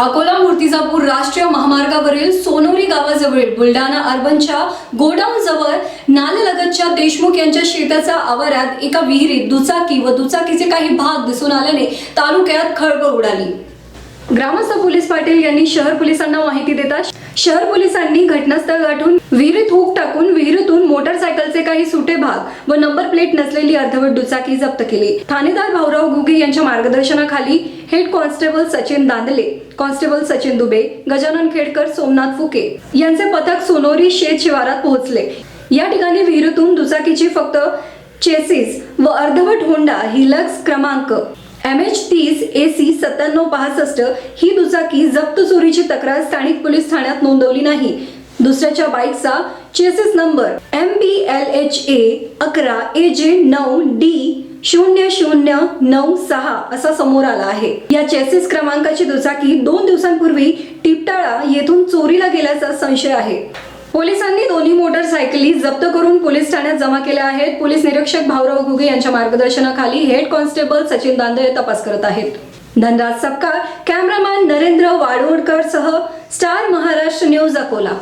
अकोला मूर्तिजापूर राष्ट्रीय महामार्गावरील सोनोरी गावाजवळील बुलढाणा अर्बनच्या गोडाऊन जवळ नाललगतच्या देशमुख यांच्या शेताच्या आवारात एका विहिरीत दुचाकी व दुचाकीचे काही भाग दिसून आल्याने तालुक्यात खळबळ उडाली. ग्रामस्थ पोलीस पाटील यांनी शहर पोलिसांना माहिती देतात शहर पोलिसांनी घटनास्थळ गाठून विहिरीत हुक टाकून विहिरीतून मोटरसायकलचे काही सुटे भाग व नंबर प्लेट नसलेली अर्धवट दुचाकी जप्त केली. ठाणेदार भाऊराव घुगे यांच्या मार्गदर्शनाखाली head constable Sachin Dandle constable Sachin Dube Gajanan Khedkar Somnath Phuke यांचे पथक सोनोरी शेत शिवारात पोहोचले. या ठिकाणी विहिरीतून दुचाकीची फक्त चेसिस व अर्धवट होंडा हिलक्स क्रमांक. एम एच तीस ए सी सत्त्याण्णव पासष्ट ही दुचाकी जप्त चोरीची तक्रार स्थानिक पोलीस ठाण्यात नोंदवली नाही. दुसऱ्याच्या बाईकचा chassis number M B L H A अकरा ए जे नऊ डी शून्य शून्य नऊ सहा असा समोर आला आहे. या चेसिस क्रमांकाची दुचाकी दोन दिवसांपूर्वी टिपटाळा येथून चोरीला गेल्याचा संशय आहे. पोलिसांनी दोन्ही मोटरसायकली जप्त करून पोलीस ठाण्यात जमा केल्या आहेत. पोलीस निरीक्षक भाऊराव घुगे यांच्या मार्गदर्शनाखाली हेड कॉन्स्टेबल सचिन दांदे तपास करत आहेत. धनराज सपकाळ कॅमेरामॅन नरेंद्र वाडवडकर सह स्टार महाराष्ट्र न्यूज अकोला.